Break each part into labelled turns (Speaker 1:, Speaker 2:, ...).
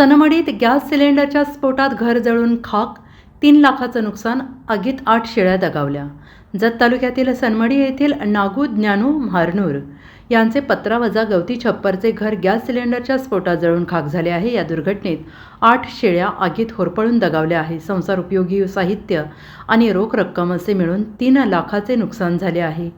Speaker 1: सनमडीत gas सिलेंडरच्या स्फोटात घर जळून खाक तीन लाखाचं नुकसान आगीत आठ शेळ्या दगावल्या. जत तालुक्यातील सनमडी येथील नागू ज्ञानू म्हारनूर यांचे पत्रावजा गवती छप्परचे घर गॅस सिलेंडरच्या स्फोटात जळून खाक झाले आहे. या दुर्घटनेत आठ शेळ्या आगीत होरपळून दगावल्या आहे. संसार उपयोगी साहित्य आणि रोख रक्कम असे मिळून तीन लाखाचे नुकसान झाले आहे.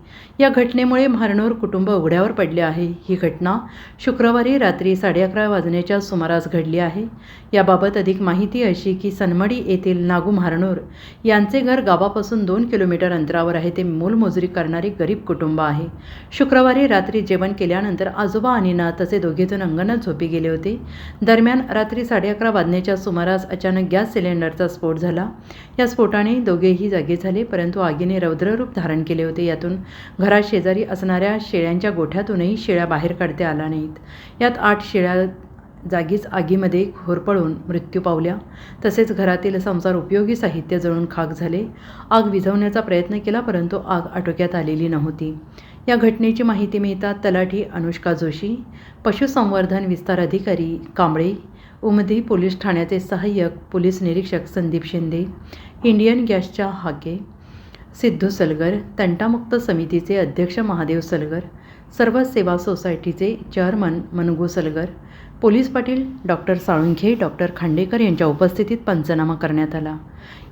Speaker 1: या घटनेमुळे म्हारनूर कुटुंब उघड्यावर पडले आहे. ही घटना शुक्रवारी रात्री साडे अकरा वाजण्याच्या सुमारास घडली आहे. याबाबत अधिक माहिती अशी की सनमडी येथील नागू म्हारनूर यांचे घर गावापासून दोन किलोमीटर अंतरावर आहे ते मोलमजुरी करणारे गरीब कुटुंब आहे. शुक्रवारी रात्री जेवण केल्यानंतर आजोबा आणि ना तसे दोघेजण अंगणात झोपी गेले होते. दरम्यान रात्री साडे अकरा वाजण्याच्या सुमारास अचानक गॅस सिलेंडरचा स्फोट झाला. या स्फोटाने दोघेही जागे झाले परंतु आगीने रौद्ररूप धारण केले होते. यातून घराशेजारी असणाऱ्या शेळ्यांच्या गोठ्यातूनही शेळ्या बाहेर काढता आल्या नाहीत. यात आठ शेळ्या जागीच आगीमध्ये होरपळून मृत्यू पावल्या. तसेच घरातील संसार उपयोगी साहित्य जळून खाक झाले. आग विझवण्याचा प्रयत्न केला परंतु आग आटोक्यात आलेली नव्हती. या घटनेची माहिती मिळतात तलाठी अनुष्का जोशी पशुसंवर्धन विस्तार अधिकारी कांबळे उमदी पोलीस ठाण्याचे सहाय्यक पोलीस निरीक्षक संदीप शिंदे इंडियन गॅसच्या हाके सिद्धू सलगर तंटामुक्त समितीचे अध्यक्ष महादेव सलगर सर्व सेवा सोसायटीचे chairman Mangu Salgar police Patil doctor Salunkhe doctor Khandekar यांच्या उपस्थितीत पंचनामा करण्यात आला.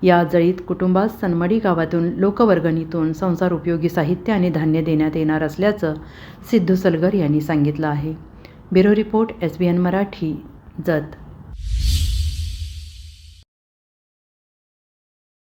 Speaker 1: या जळीत कुटुंबास सनमडी गावातून लोकवर्गणीतून संसार उपयोगी साहित्य आणि धान्य देण्यात येणार असल्याचं सिद्धू सलगर यांनी सांगितलं आहे. Bureau report S B N Marathi Jat.